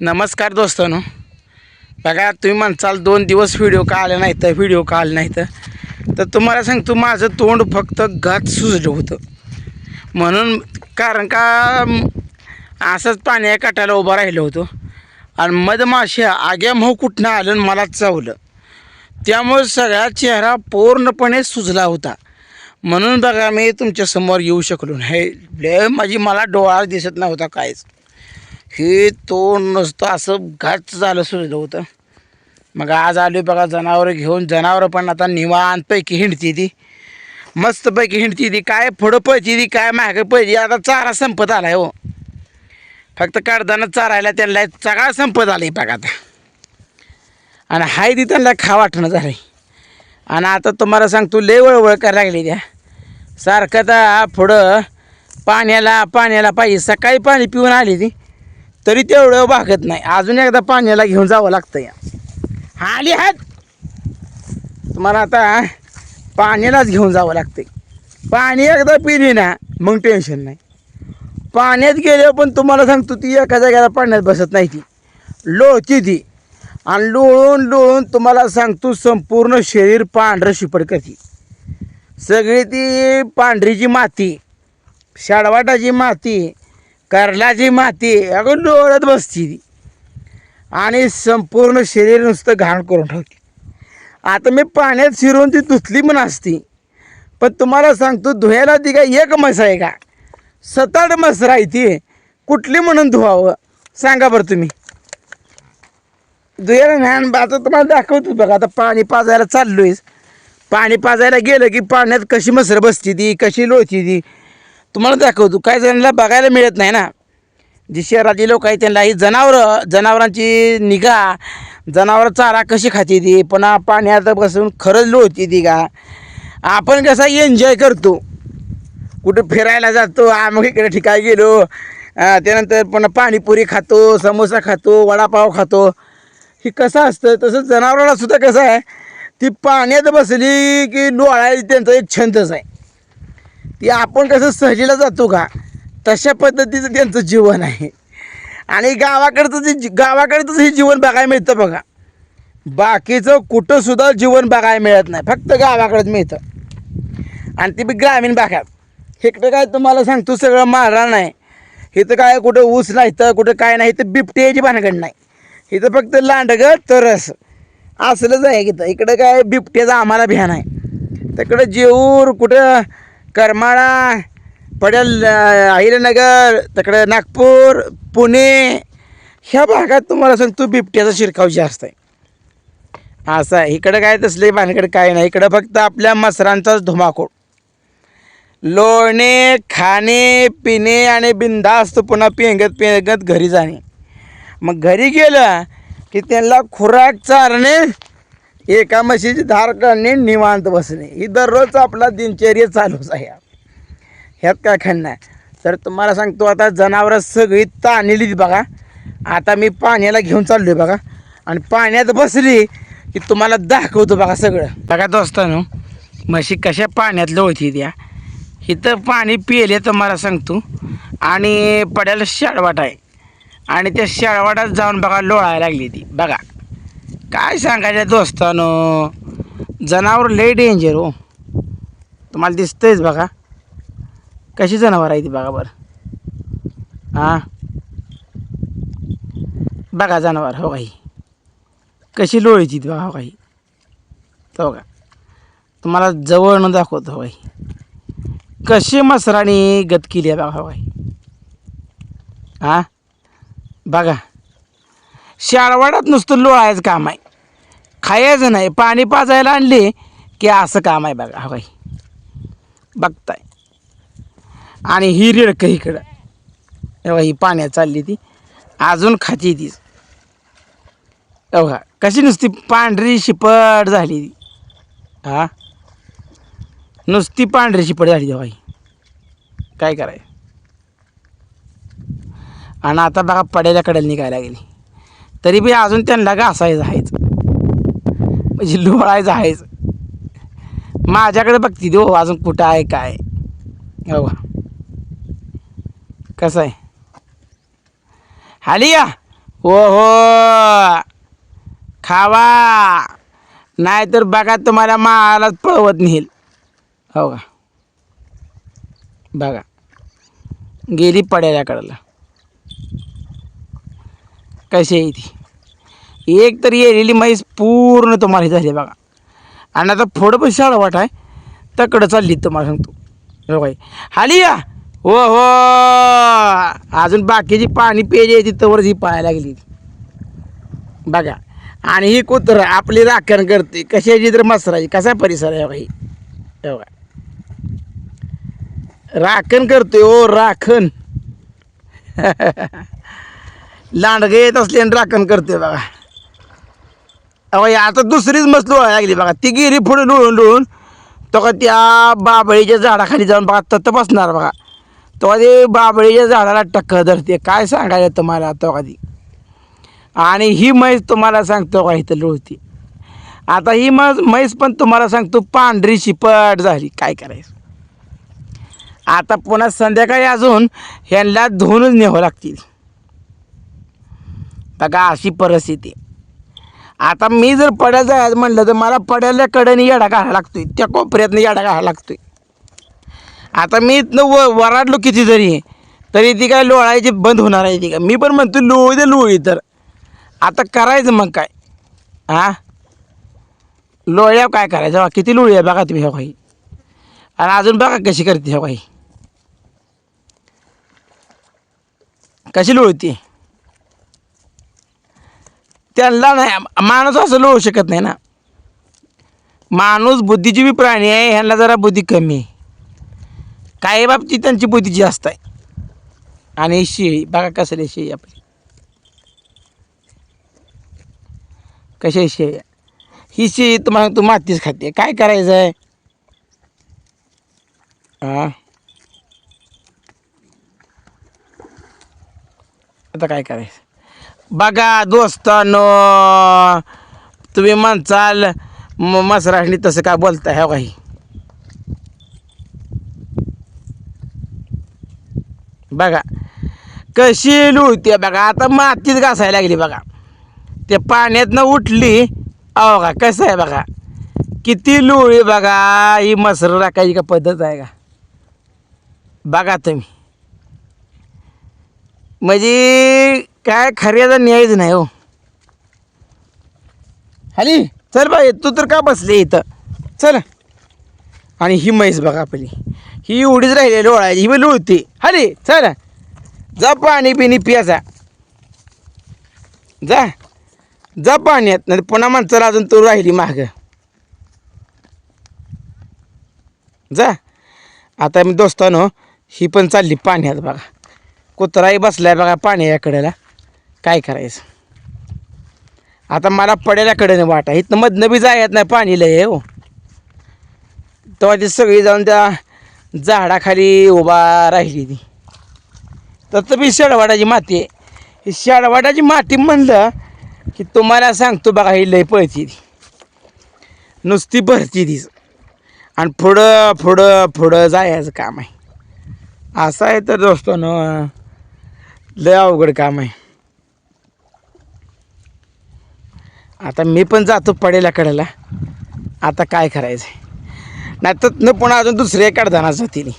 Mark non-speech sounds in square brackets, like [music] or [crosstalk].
नमस्कार दोस्तांनो. बघा तुम्ही म्हणसाल दोन दिवस व्हिडिओ का आले नाही तर व्हिडिओ का आले नाही तर तुम्हाला सांगतो माझं तोंड फक्त घात सुजलं होतं. म्हणून कारण का असंच पाण्या काटायला उभं राहिलं होतं. आणि मधमाशा आग्या मऊ कुठनं आलं आणि मला चावलं. त्यामुळे सगळा चेहरा पूर्णपणे सुजला होता. म्हणून बघा मी तुमच्यासमोर येऊ शकलो नाही. माझी मला डोळा दिसत नव्हता काहीच. हे तोंड नुसतं असं घाच झालं सुरू होतं. मग आज आलो बघा जनावरं घेऊन. जनावरं पण आता निवांतपैकी हिंडती ती. मस्तपैकी हिंडती ती. काय पुढं पळती ती काय मागं पळती आता चारा संपत आहे हो. फक्त कडदानं चारायला त्यांना सगळा संपत आहे बघा आता. आणि हाय ती त्यांना खा वाटणं झालंय. आणि आता तुम्हाला सांगतो लय वळवळ करायला लागली त्या. सारखं तर पुढं पाण्याला पाण्याला पाहिजे. सकाळी पाणी पिऊन आली ती. तरी तेवढं भागत नाही. अजून एकदा पाण्याला घेऊन जावं लागतं या हा आली हात तुम्हाला आता पाण्यालाच घेऊन जावं लागते पाणी एकदा पिली ना मग टेन्शन नाही. पाण्यात गेल्यावर पण तुम्हाला सांगतो ती एका जाग्याला पाण्यात बसत नाही ती. लोळती ती. आणि लोळून लोळून तुम्हाला सांगतो संपूर्ण शरीर पांढरं शिपड करते. सगळी ती पांढरीची माती शाडवाटाची माती कर्लाची माती अगं लोळत बसती ती. आणि संपूर्ण शरीर नुसतं घाण करून ठेवते. आता मी पाण्यात शिरून ती धुतली पण असती. पण तुम्हाला सांगतो धुयाला ती काय एक म्हस आहे का? सात मस राहते. आहे ती कुठली म्हणून धुवावं? सांगा बरं तुम्ही. धुयाला नाही आता तुम्हाला दाखवतो बघा आता पाणी पाजायला चाललो आहेस पाणी पाजायला गेलं की पाण्यात कशी मसर बसती ती कशी लोळती ती. तुम्हाला दाखवतो काय जणांना बघायला मिळत नाही ना. जी शहरातली लोक आहेत त्यांना ही जनावरं जनावरांची निगा जनावरं चारा कशी खाते ती पुन्हा पाण्यात बसून खरंच लोळती ती का? आपण कसा एन्जॉय करतो. कुठं फिरायला जातो आम्ही इकडे ठिकाणी गेलो त्यानंतर पुन्हा पाणीपुरी खातो समोसा खातो वडापाव खातो. हे कसं असतं तसं जनावराला सुद्धा कसं आहे ती पाण्यात बसली की लोळायला त्यांचा एक छंदच आहे. ती आपण कसं सहलीला जातो का तशा पद्धतीचं त्यांचं जीवन आहे. आणि गावाकडचं जे जी- गावाकडचं हे जीवन बघायला मिळतं बघा. बाकीचं कुठंसुद्धा जीवन बघायला मिळत नाही फक्त गावाकडंच मिळतं. आणि ते बी ग्रामीण भागात. इकडं काय तुम्हाला सांगतो सगळं मारा नाही इथं काय कुठं ऊस नाही तर कुठं काय नाही तर बिबट्याची भानगड नाही. इथं फक्त लांडगं तरस. असलंच आहे इथं. इकडं काय बिबट्याचा आम्हाला भ्यान आहे तिकडं जेऊर कुठं करमाळा पडेल अहिल्यानगर तिकडं नागपूर पुणे ह्या भागात तुम्हाला सांगतो बिबट्याचा शिरकाव जास्त आहे. असं आहे. इकडं काय तसले भानगड काय नाही. इकडं फक्त आपल्या मसरांचाच धुमाकूळ. लोळणे खाणे पिणे आणि बिंदास्त पुन्हा पेंगत पेंगत घरी जाणे. मग घरी गेलं की त्यांना खुराक चारणे एका म्हशीची धार काढणे निवांत बसणे. ही दररोज आपला दिनचर्या चालूच आहे. ह्यात काय खंड तर तुम्हाला सांगतो आता जनावरं सगळी ताणलीत बघा. आता मी पाण्याला घेऊन चाललो आहे बघा. आणि पाण्यात बसली की तुम्हाला दाखवतो बघा सगळं. बघा दोस्तानो म्हशी कशा पाण्यात लोळती त्या. इथं पाणी पिले तुम्हाला सांगतो. आणि पड्याला शाळवाट आहे. आणि त्या शाळवाटात जाऊन बघा लोळायला लागली ती. बघा. काय सांगायचं दोस्तानो? जनावर लय डेंजर हो. तुम्हाला दिसतंयच बघा. कशी जनावर आहे ती बघा बरं. हां? बघा जनावर हो काही कशी लोळीची ती बघा हो काही तो का तुम्हाला जवळनं दाखवतो हो काही कशी मसराणी गत केली आहे बघा हो काही हां? बघा. शाळवाड्यात नुसतं लोळायचं काम आहे. खायचं नाही पाणी पाजायला आणले की असं काम आहे बघा हो बघताय. आणि ही रेडकं इकडं. तेव्हा ही पाण्यात चालली ती. अजून खाती ती. बघा कशी नुसती पांढरी शिपट झाली ती. हा? नुसती पांढरी शिपट झाली तेव्हा ही काय कराय आणि आता बघा पड्याच्या कडेला निघायला गेली. तरी बी अजून त्यांना घासायचं आहेच म्हणजे लोळायचं आहेच माझ्याकडे बघती हो अजून कुठं आहे काय. हो का कसं आहे? हाली या हो हो. खावा. नाहीतर बघा तुम्हाला मालाच पळवत नेईल. हो का? बघा. गेली पड्याच्याकडला कशी आहे ती? एक तर येलेली म्हैस पूर्ण तुम्हाला झाली बघा. आणि आता थोडं पण शाळा वाट आहे. तकडं चालली तुम्हाला सांगतो. हो काय हाली या. हो हो. अजून बाकीची पाणी पेजे तिथंवर ही पाहायला लागली. बघा आणि ही कुत्र आपली राखण करते. कशाची तर मसराची कसा परिसर आहे बाई बघा. राखण करतोय ओ राखण. [laughs] लांडगे येत असले आणि राखण करते बघा. अहो आता दुसरीच मस्त लोळा लागली बघा. ती गिरी पुढे लोळून लोळून. तो का त्या बाबळीच्या झाडाखाली जाऊन बघा तत बसणार बघा. तो ते बाबळीच्या झाडाला टक्कर धरते. काय सांगायचं तुम्हाला तो. कधी आणि ही म्हैस तुम्हाला सांगतो का इथं लोळती. आता ही मग म्हैस पण तुम्हाला सांगतो पांढरी शिपट झाली. काय करायचं? आता पुन्हा संध्याकाळी अजून ह्यांना धुवूनच न्यावं लागतील. बघा अशी परिस्थिती. आता मी जर पड्या जायचं म्हणलं तर मला पड्याला कडेने येडा काढायला लागतोय. त्या कोपऱ्यातनं येडा काढायला लागतोय. आता मी इथनं व वराडलो किती जरी तरी ती काय लोळायची बंद होणार आहे ती का मी पण म्हणतो लोळी दे लोळी तर आता करायचं मग काय? हां? लोळ्या काय करायचं? बा किती लोळी आहे बघा तुम्ही हो काही आणि अजून बघा कशी करते हो काही कशी लोळती? त्यांना नाही माणूस असं लोळू शकत नाही ना. माणूस बुद्धिजीवी प्राणी आहे ह्यांना जरा बुद्धी कमी आहे. काही बाबतीत त्यांची बुद्धी जास्त आहे. आणि शेळी बघा कसं आहे शेळी आपली. कशी आहे शेळी? ही शेळी तुम्हाला तू मातीच खाते. काय करायचं आहे? हां आता काय करायचं? बघा दोस्तानो तुम्ही म्हणचाल मसराशनी तसं काय बोलताय हो ह्या काही बघा कशी लुळते बघा आता मातीत घासायला लागली बघा. ते पाण्यातनं उठली अहो का कसं आहे बघा? किती लुळी बघा ही मसर राखायची का पद्धत आहे का? बघा तुम्ही. म्हणजे काय खऱ्याचा न्यायच नाही हो. हॅली चल बाई तू तर का बसले इथं? चल. आणि ही म्हैस बघा आपली. ही उडीच राहिली लोळायची ही बी लोळती. हॅली चल. जा पाणी पिणी पियाचा जा. जा पाण्यात नाही पुन्हा माणसं अजून तू राहिली माग. जा. आता मी दोस्तानो ही पण चालली पाण्यात बघा. कुत्राही बसलाय बघा पाण्या याकडेला काय करायचं? आता मला पडेल्या कडेने वाटा. इथनं मधनं बी जायत नाही पाणी लय हो. तेव्हा ती सगळी जाऊन त्या झाडाखाली उभा राहिली ती. तसं बी शेडवाडाची माती आहे. ही शेडवाडाची माती म्हणलं की तुम्हाला सांगतो बघा ही लय पळती ती. नुसती भरती तीच आणि पुढं पुढं पुढं जायचं काम आहे. असं आहे तर दोस्तानो लय अवघड काम आहे. आता मी पण जातो पडेल्या कडेला. आता काय करायचं नाही तर न पुन्हा अजून दुसऱ्या कडधाना जातील.